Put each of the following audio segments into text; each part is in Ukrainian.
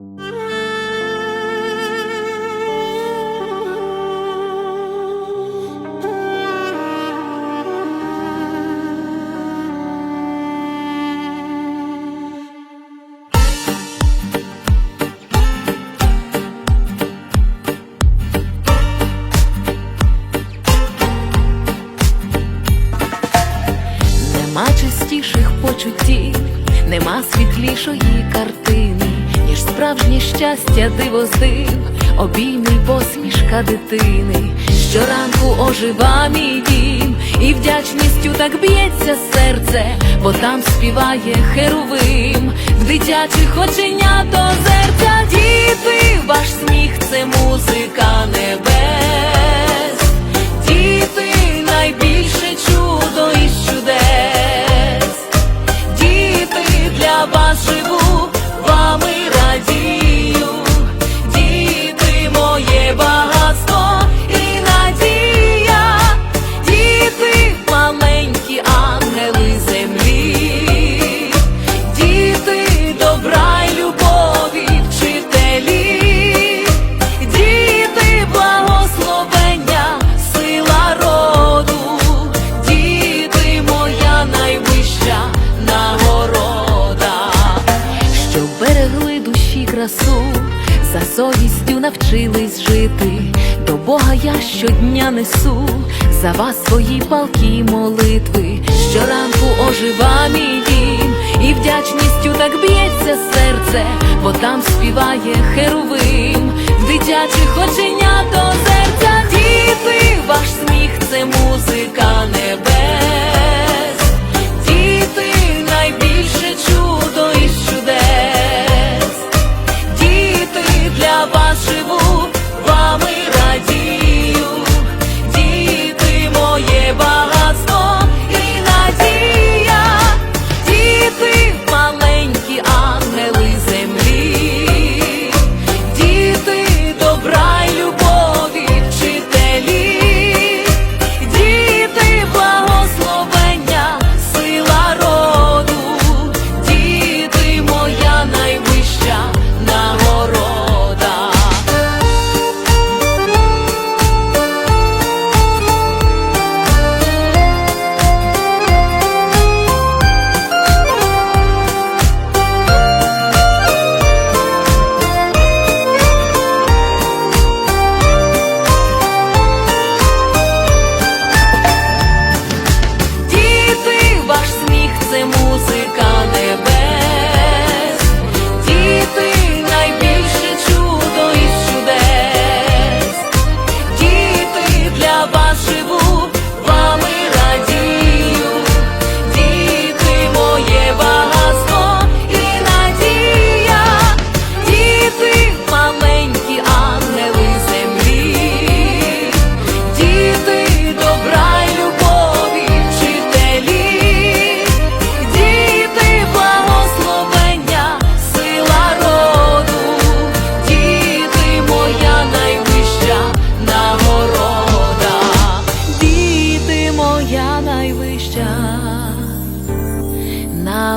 Нема чистіших почуттів, нема світлішої картини, ніж справжнє щастя диво здив, обійми посмішка дитини. Щоранку ожива мій дім, і вдячністю так б'ється серце, бо там співає херовим, в дитячих оченят озерця діти, ваш сміх це музика небес. Совістю навчились жити. До Бога я щодня несу за вас свої палкі молитви. Щоранку ожива мій дім, і вдячністю так б'ється серце, бо там співає херовим, в дитячих оченят озерця діти, ваш сміх це музика небес.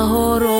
ahorro